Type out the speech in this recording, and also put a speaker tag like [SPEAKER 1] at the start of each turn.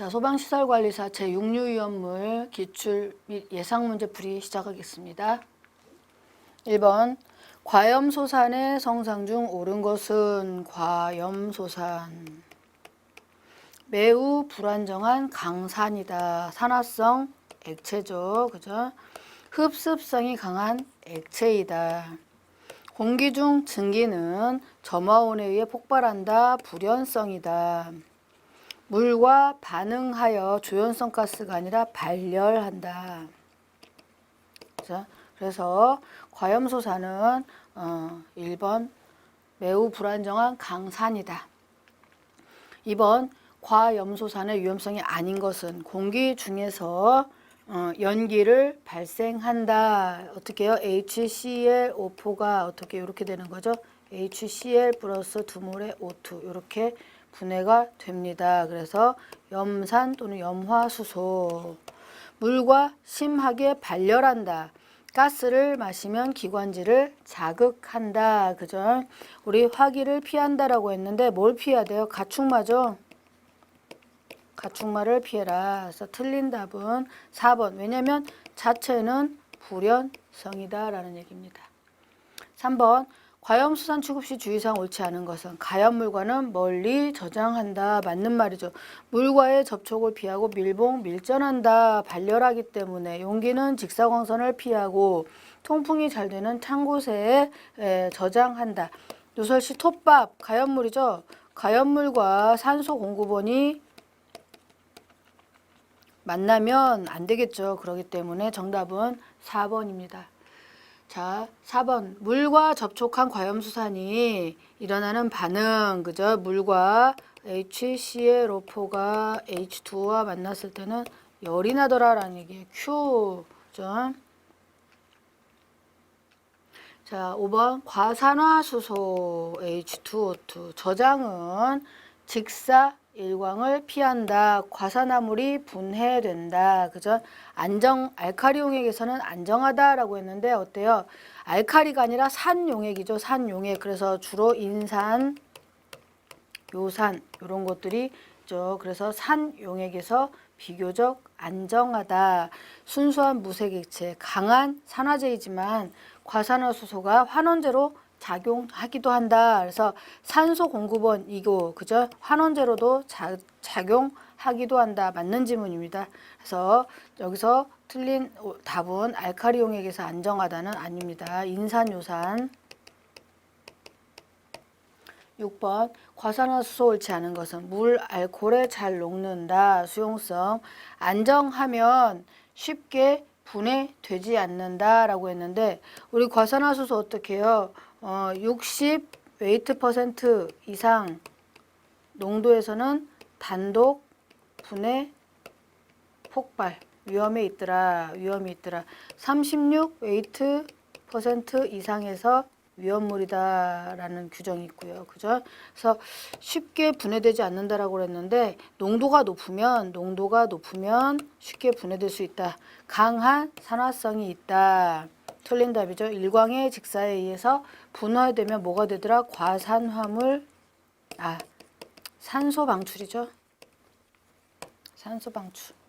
[SPEAKER 1] 자, 소방시설관리사 제6류위험물 기출 및 예상문제 풀이 시작하겠습니다. 1번 과염소산의 성상 중 옳은 것은 과염소산 매우 불안정한 강산이다. 산화성 액체죠. 그죠? 흡습성이 강한 액체이다. 공기 중 증기는 점화온에 의해 폭발한다. 불연성이다. 물과 반응하여 조연성 가스가 아니라 발열한다. 그죠? 그래서 과염소산은 어, 1번 매우 불안정한 강산이다. 2번 과염소산의 위험성이 아닌 것은 공기 중에서 어, 연기를 발생한다. 어떻게 해요? HCl O4가 어떻게 이렇게 되는 거죠? HCl 플러스 두 몰의 O2 이렇게 분해가 됩니다. 그래서 염산 또는 염화수소 물과 심하게 발열한다. 가스를 마시면 기관지를 자극한다. 그죠? 우리 화기를 피한다라고 했는데 뭘 피해야 돼요? 가축마죠. 가축마를 피해라. 그래서 틀린 답은 4번. 왜냐면 자체는 불연성이다라는 얘기입니다. 3번. 과염수산 취급 시 주의사항 옳지 않은 것은 가염물과는 멀리 저장한다. 맞는 말이죠. 물과의 접촉을 피하고 밀봉, 밀전한다. 발열하기 때문에 용기는 직사광선을 피하고 통풍이 잘 되는 찬 곳에 에, 저장한다. 누설 시 톱밥, 가염물이죠. 가염물과 산소 공급원이 만나면 안 되겠죠. 그렇기 때문에 정답은 4번입니다. 자, 4번. 물과 접촉한 과염수산이 일어나는 반응, 그죠? 물과 HClO4가 H2와 만났을 때는 열이 나더라라는 얘기예요. Q, 그죠? 자, 5번. 과산화수소 H2O2. 저장은 직사 일광을 피한다. 과산화물이 분해된다. 그죠? 안정 알카리 용액에서는 안정하다라고 했는데 어때요? 알카리가 아니라 산 용액이죠. 산 용액. 그래서 주로 인산, 요산 이런 것들이 있죠. 그래서 산 용액에서 비교적 안정하다. 순수한 무색 액체, 강한 산화제이지만 과산화수소가 환원제로 작용하기도 한다. 그래서 산소 공급원 이거 그죠? 환원제로도 자, 작용하기도 한다. 맞는 지문입니다. 그래서 여기서 틀린 오- 답은 알카리 용액에서 안정하다는 아닙니다. 인산 요산 6번 과산화수소 옳지 않은 것은 물 알코올에 잘 녹는다. 수용성 안정하면 쉽게 분해되지 않는다라고 했는데 우리 과산화수소 어떻게 해요? 어, 60 웨이트 퍼센트 이상 농도에서는 단독 분해 폭발 위험에 있더라. 위험이 있더라. 36 웨이트 퍼센트 이상에서 위험물이다라는 규정이 있고요. 그죠? 그래서 쉽게 분해되지 않는다라고 그랬는데 농도가 높으면 농도가 높으면 쉽게 분해될 수 있다. 강한 산화성이 있다. 틀린 답이죠. 일광의 직사에 의해서 분화되면 뭐가 되더라? 과산화물 아 산소 방출이죠. 산소 방출.